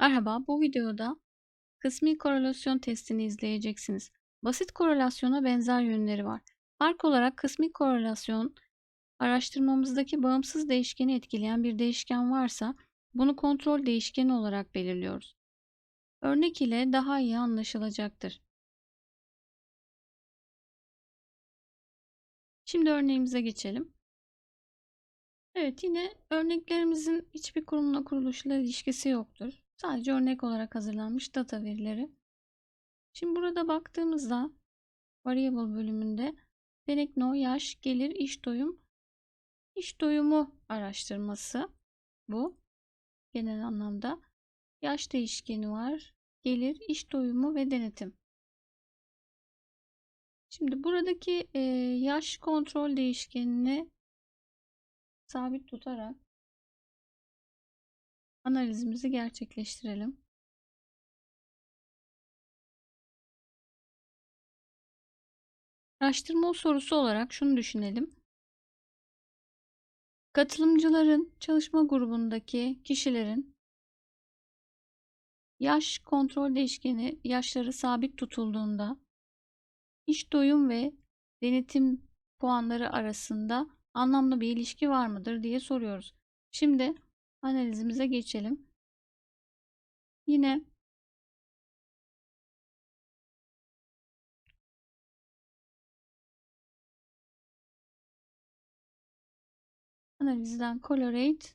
Merhaba, bu videoda kısmi korelasyon testini izleyeceksiniz. Basit korelasyona benzer yönleri var. Fark olarak kısmi korelasyon araştırmamızdaki bağımsız değişkeni etkileyen bir değişken varsa bunu kontrol değişkeni olarak belirliyoruz. Örnek ile daha iyi anlaşılacaktır. Şimdi örneğimize geçelim. Evet yine örneklerimizin hiçbir kurumla kuruluşla ilişkisi yoktur. Sadece örnek olarak hazırlanmış data verileri. Şimdi burada baktığımızda variable bölümünde Denekno, yaş, gelir, iş doyum, iş doyumu araştırması bu genel anlamda. Yaş değişkeni var, gelir, iş doyumu ve denetim. Şimdi buradaki yaş kontrol değişkenini sabit tutarak analizimizi gerçekleştirelim. Araştırma sorusu olarak şunu düşünelim. Katılımcıların çalışma grubundaki kişilerin yaş kontrol değişkeni yaşları sabit tutulduğunda iş doyum ve denetim puanları arasında anlamlı bir ilişki var mıdır diye soruyoruz. Şimdi analizimize geçelim. Yine analizden correlate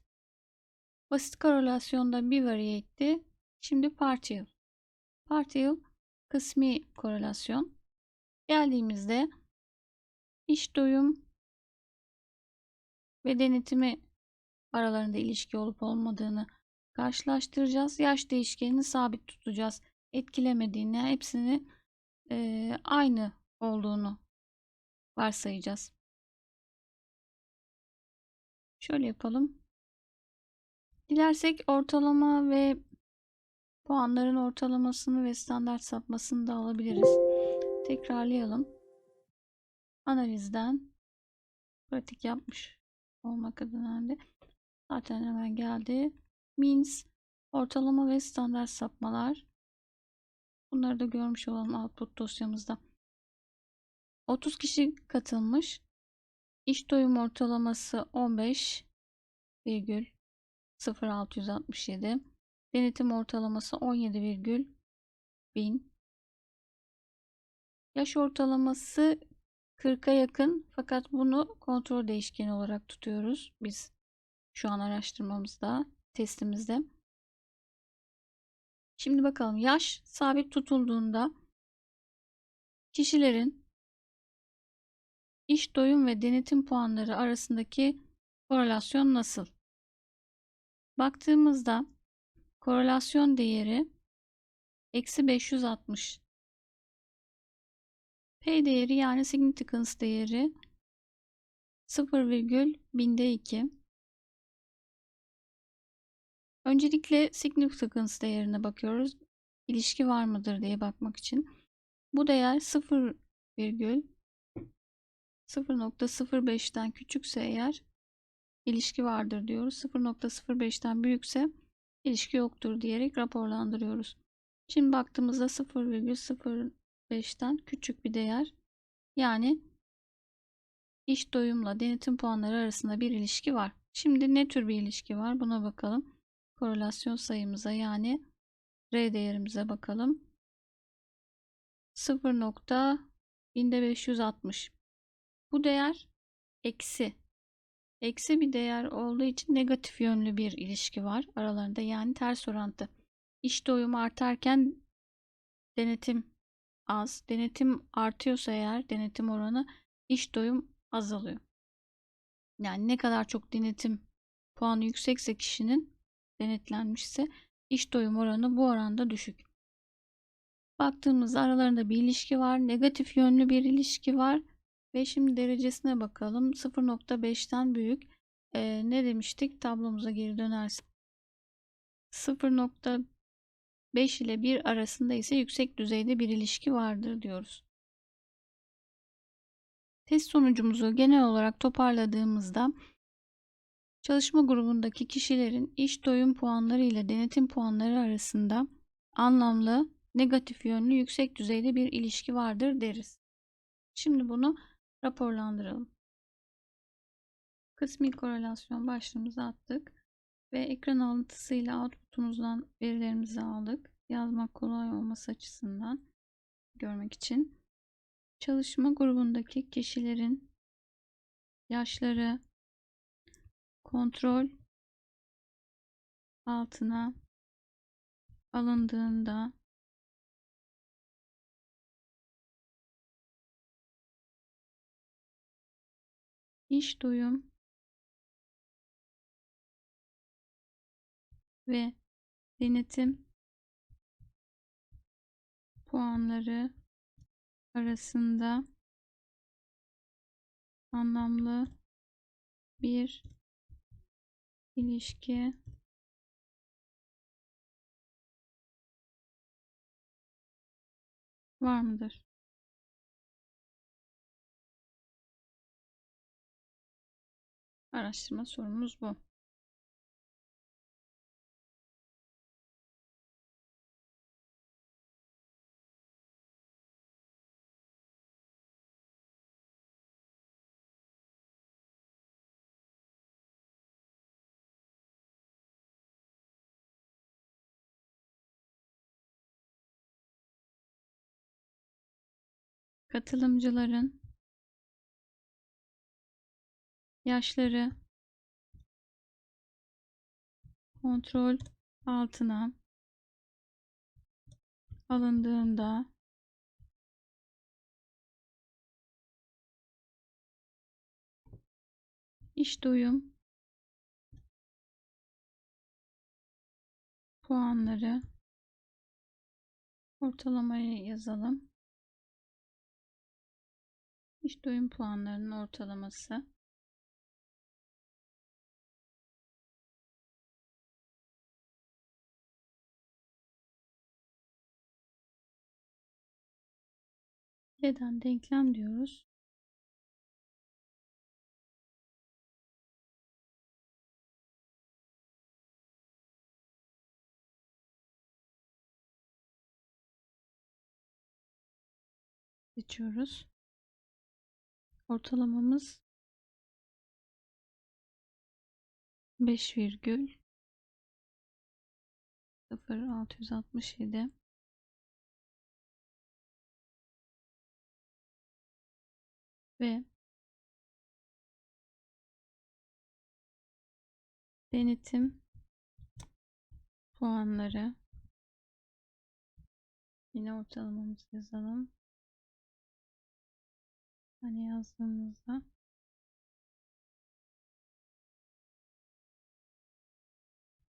basit korelasyonda bir variate'ti. Şimdi partial. Partial kısmi korelasyon. Geldiğimizde iş doyum ve denetimi aralarında ilişki olup olmadığını karşılaştıracağız. Yaş değişkenini sabit tutacağız. Etkilemediğini, hepsini e, aynı olduğunu varsayacağız. Şöyle yapalım. Dilersek ortalama ve puanların ortalamasını ve standart sapmasını da alabiliriz. Tekrarlayalım. Analizden pratik yapmış olmak adına de Zaten hemen geldi. Means, ortalama ve standart sapmalar. Bunları da görmüş olalım output dosyamızda. 30 kişi katılmış. İş doyum ortalaması 15,0667. Denetim ortalaması 17,1000. Yaş ortalaması 40'a yakın fakat bunu kontrol değişkeni olarak tutuyoruz biz şu an araştırmamızda, testimizde. Şimdi bakalım yaş sabit tutulduğunda kişilerin iş doyum ve denetim puanları arasındaki korelasyon nasıl? Baktığımızda korelasyon değeri eksi 560. P değeri yani significance değeri 0,1000'de 2. Öncelikle significance değerine bakıyoruz. İlişki var mıdır diye bakmak için. Bu değer 0,0.05'ten küçükse eğer ilişki vardır diyoruz. 0.05'ten büyükse ilişki yoktur diyerek raporlandırıyoruz. Şimdi baktığımızda 0,05'ten küçük bir değer yani iş doyumla denetim puanları arasında bir ilişki var. Şimdi ne tür bir ilişki var buna bakalım korelasyon sayımıza yani R değerimize bakalım. 0.1560 bu değer eksi. Eksi bir değer olduğu için negatif yönlü bir ilişki var aralarında yani ters orantı. İş doyumu artarken denetim az. Denetim artıyorsa eğer denetim oranı iş doyum azalıyor. Yani ne kadar çok denetim puanı yüksekse kişinin denetlenmişse iş doyum oranı bu oranda düşük. Baktığımızda aralarında bir ilişki var. Negatif yönlü bir ilişki var. Ve şimdi derecesine bakalım. 0.5'ten büyük. Ee, ne demiştik? Tablomuza geri dönersek. 0.5 ile 1 arasında ise yüksek düzeyde bir ilişki vardır diyoruz. Test sonucumuzu genel olarak toparladığımızda Çalışma grubundaki kişilerin iş doyum puanları ile denetim puanları arasında anlamlı, negatif yönlü yüksek düzeyde bir ilişki vardır deriz. Şimdi bunu raporlandıralım. Kısmi korelasyon başlığımızı attık ve ekran alıntısıyla output'umuzdan verilerimizi aldık. Yazmak kolay olması açısından görmek için. Çalışma grubundaki kişilerin yaşları kontrol altına alındığında iş duyum ve denetim puanları arasında anlamlı bir ilişki var mıdır? Araştırma sorumuz bu. Katılımcıların yaşları kontrol altına alındığında iş duyum puanları ortalamayı yazalım. İş doyum puanlarının ortalaması Neden denklem diyoruz? Seçiyoruz. Ortalamamız 5 virgül 0667 ve denetim puanları yine ortalamamızı yazalım. Hani yazdığımızda.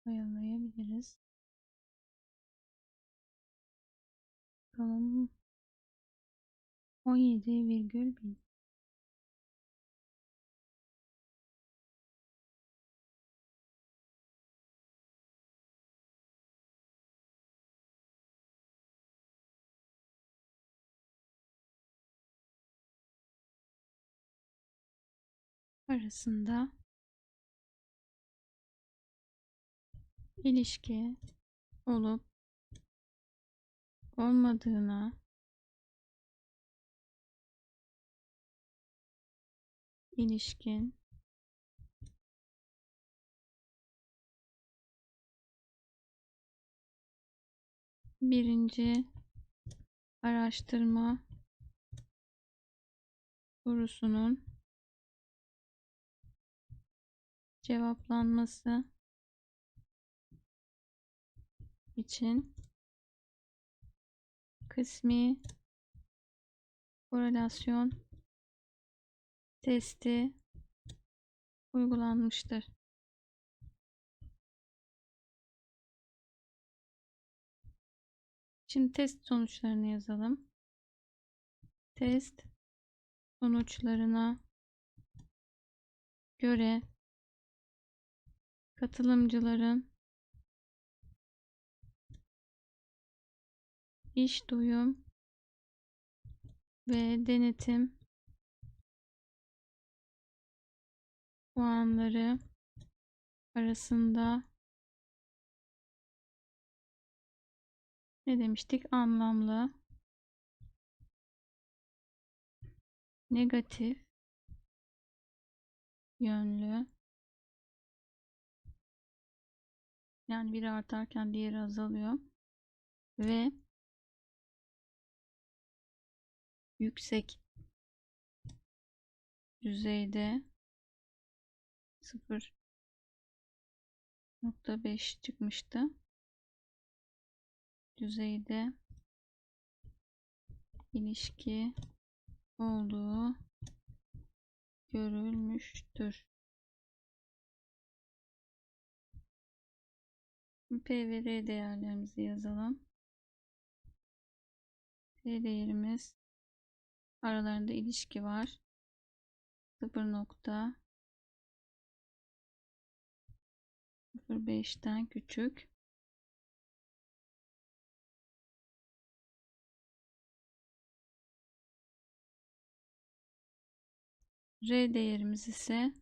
Ayarlayabiliriz. Bakalım 17,1 arasında ilişki olup olmadığına ilişkin birinci araştırma sorusunun cevaplanması için kısmi korelasyon testi uygulanmıştır. Şimdi test sonuçlarını yazalım. Test sonuçlarına göre katılımcıların iş duyum ve denetim puanları arasında ne demiştik? Anlamlı negatif yönlü yani biri artarken diğeri azalıyor ve yüksek düzeyde 0.5 çıkmıştı. Düzeyde ilişki olduğu görülmüştür. P ve R değerlerimizi yazalım. P değerimiz aralarında ilişki var. 0.05'ten küçük. R değerimiz ise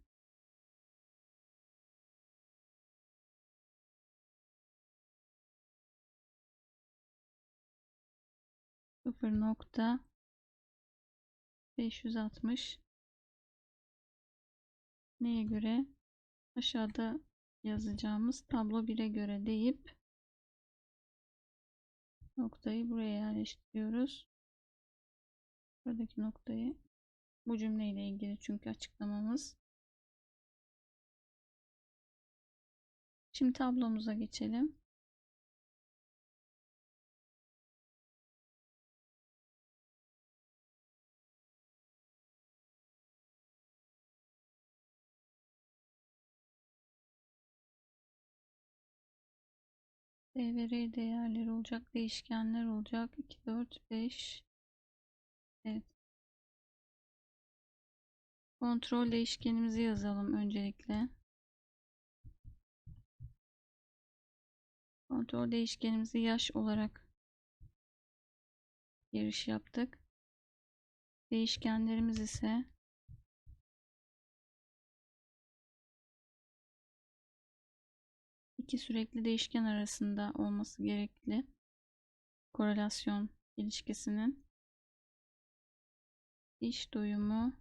sıfır nokta beş yüz altmış neye göre aşağıda yazacağımız tablo 1'e göre deyip noktayı buraya yerleştiriyoruz. Buradaki noktayı bu cümleyle ilgili çünkü açıklamamız. Şimdi tablomuza geçelim. D ve değerleri olacak. Değişkenler olacak. 2, 4, 5. Evet. Kontrol değişkenimizi yazalım öncelikle. Kontrol değişkenimizi yaş olarak giriş yaptık. Değişkenlerimiz ise iki sürekli değişken arasında olması gerekli. Korelasyon ilişkisinin iş doyumu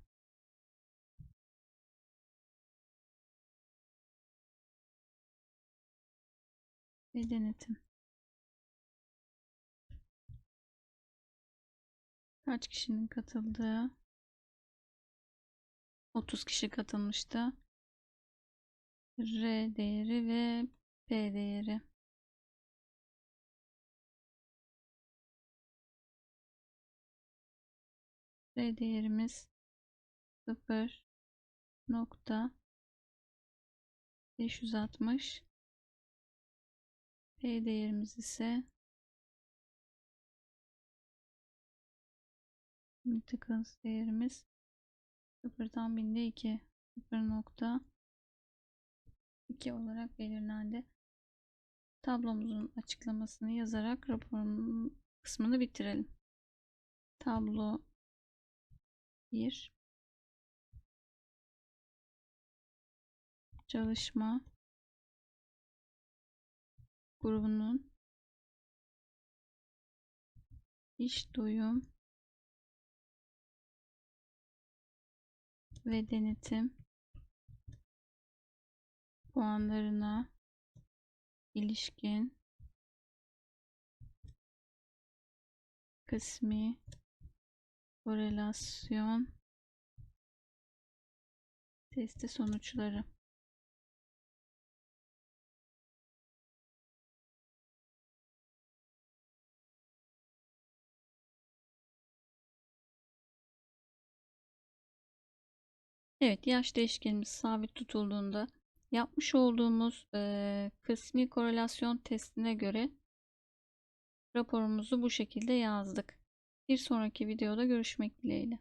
ve denetim. Kaç kişinin katıldığı? 30 kişi katılmıştı. R değeri ve değeri. R değerimiz 0 nokta 560 P değerimiz ise Mythicals değerimiz 0'dan binde 2 0.2 olarak belirlendi. Tablomuzun açıklamasını yazarak raporun kısmını bitirelim. Tablo 1 Çalışma grubunun iş doyum ve denetim puanlarına ilişkin. Kısmi. Korelasyon. Testi sonuçları. Evet yaş değişkenimiz sabit tutulduğunda yapmış olduğumuz e, kısmi korelasyon testine göre raporumuzu bu şekilde yazdık. Bir sonraki videoda görüşmek dileğiyle.